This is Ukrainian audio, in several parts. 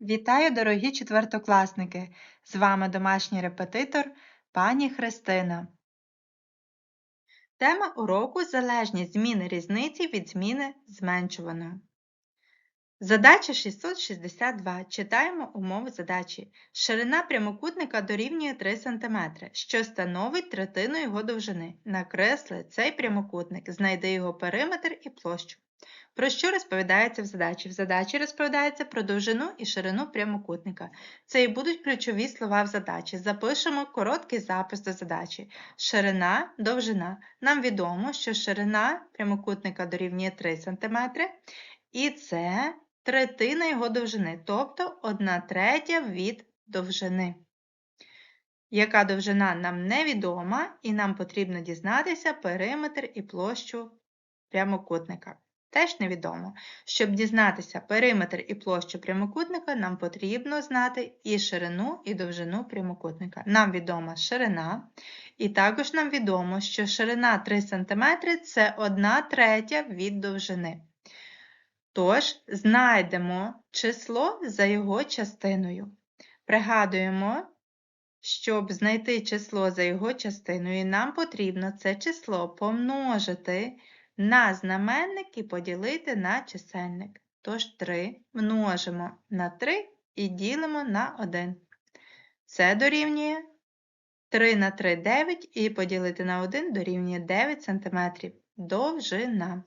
Вітаю, дорогі четвертокласники! З вами домашній репетитор пані Христина. Тема уроку залежність зміни різниці від зміни зменшуваного. Задача 662. Читаємо умови задачі. Ширина прямокутника дорівнює 3 см, що становить третину його довжини. Накресли цей прямокутник, знайди його периметр і площу. Про що розповідається в задачі? В задачі розповідається про довжину і ширину прямокутника. Це і будуть ключові слова в задачі. Запишемо короткий запис до задачі. Ширина, довжина. Нам відомо, що ширина прямокутника дорівнює 3 см, і це третина його довжини, тобто 1 третя від довжини. Яка довжина нам невідома, і нам потрібно дізнатися периметр і площу прямокутника. Теж невідомо. Щоб дізнатися периметр і площу прямокутника, нам потрібно знати і ширину, і довжину прямокутника. Нам відома ширина, і також нам відомо, що ширина 3 см це 1 третя від довжини. Тож, знайдемо число за його частиною. Пригадуємо, щоб знайти число за його частиною, нам потрібно це число помножити на знаменник і поділити на чисельник. Тож 3 множимо на 3 і ділимо на 1. Це дорівнює 3 на 3 9 і поділити на 1 дорівнює 9 см. Довжина.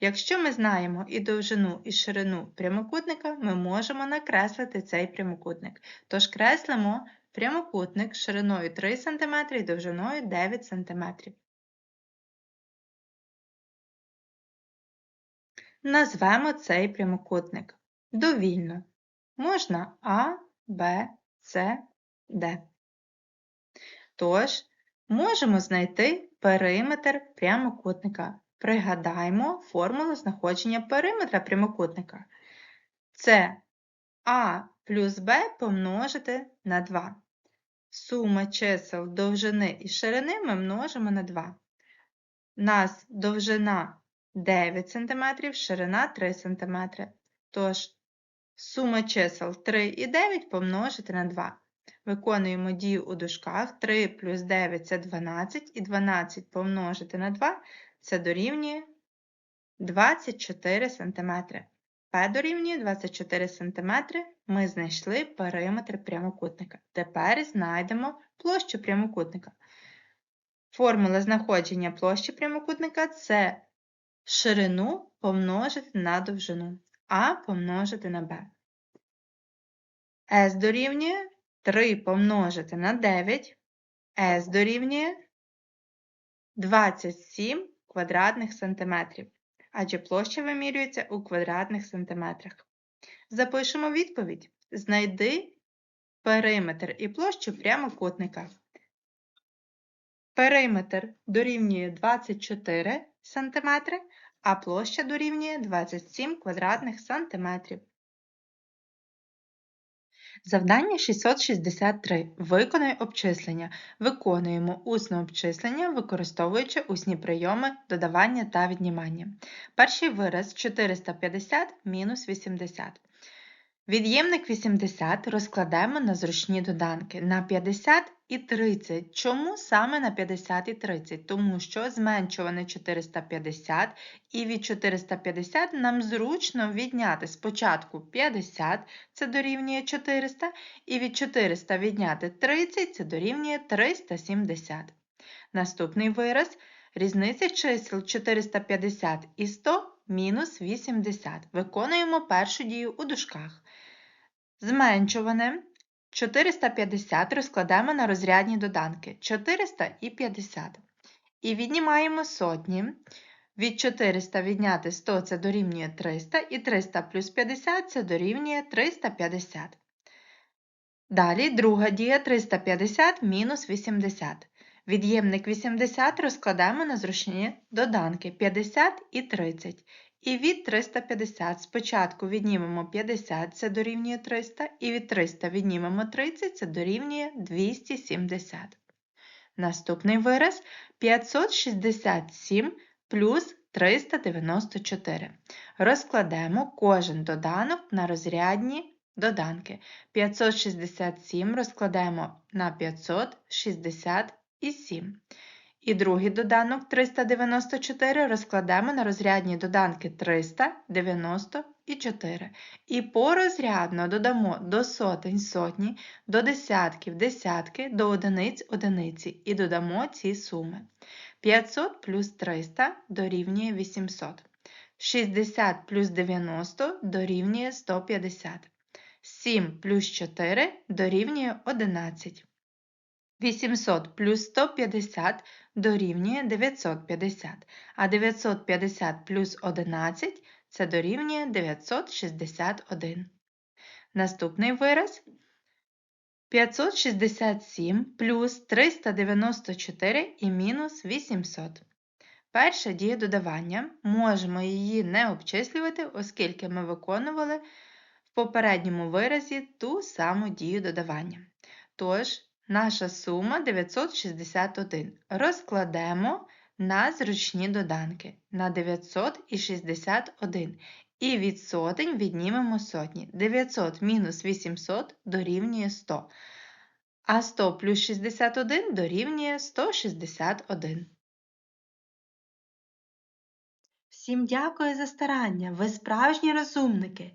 Якщо ми знаємо і довжину, і ширину прямокутника, ми можемо накреслити цей прямокутник. Тож креслимо прямокутник шириною 3 см і довжиною 9 см. Назвемо цей прямокутник довільно. Можна А, Б, С, Д. Тож, можемо знайти периметр прямокутника. Пригадаймо формулу знаходження периметра прямокутника. Це А плюс Б помножити на 2. Сума чисел довжини і ширини ми множимо на 2. У нас довжина 9 см, ширина 3 см. Тож, сума чисел 3 і 9 помножити на 2. Виконуємо дію у дужках 3 плюс 9 це 12, і 12 помножити на 2 це дорівнює 24 см. П дорівнює 24 см. Ми знайшли периметр прямокутника. Тепер знайдемо площу прямокутника. Формула знаходження площі прямокутника це ширину помножити на довжину, а помножити на b. С дорівнює 3 помножити на 9, С дорівнює 27 квадратних сантиметрів, адже площа вимірюється у квадратних сантиметрах. Запишемо відповідь. Знайди периметр і площу прямокутника. Периметр дорівнює 24 см, а площа дорівнює 27 квадратних сантиметрів. Завдання 663. Виконай обчислення. Виконуємо усне обчислення, використовуючи усні прийоми додавання та віднімання. Перший вираз 450 мінус 80. Від'ємник 80 розкладемо на зручні доданки на 50 і 30. Чому саме на 50 і 30? Тому що зменшуване 450 і від 450 нам зручно відняти спочатку 50, це дорівнює 400, і від 400 відняти 30, це дорівнює 370. Наступний вираз різниця чисел 450 і 100 мінус 80. Виконуємо першу дію у дужках. Зменшуване 450 розкладаємо на розрядні доданки 400 і 50. І віднімаємо сотні. Від 400 відняти 100 це дорівнює 300, і 300 плюс 50 це дорівнює 350. Далі друга дія 350 мінус 80. Від'ємник 80 розкладаємо на зручні доданки 50 і 30. І від 350 спочатку віднімемо 50, це дорівнює 300, і від 300 віднімемо 30, це дорівнює 270. Наступний вираз 567 плюс 394. Розкладемо кожен доданок на розрядні доданки. 567 розкладаємо на 567. І другий доданок 394 розкладаємо на розрядні доданки 394. І порозрядно додамо до сотень сотні, до десятків десятки, до одиниць одиниці і додамо ці суми. 500 плюс 300 дорівнює 800. 60 плюс 90 дорівнює 150. 7 плюс 4 дорівнює 11. 800 плюс 150 дорівнює 950, а 950 плюс 11 це дорівнює 961. Наступний вираз 567 плюс 394 і мінус 800. Перша дія додавання. Можемо її не обчислювати, оскільки ми виконували в попередньому виразі ту саму дію додавання. Тож, наша сума 961. Розкладемо на зручні доданки на 961. І від сотень віднімемо сотні. 900 мінус 800 дорівнює 100. А 100 плюс 61 дорівнює 161. Всім дякую за старання. Ви справжні розумники.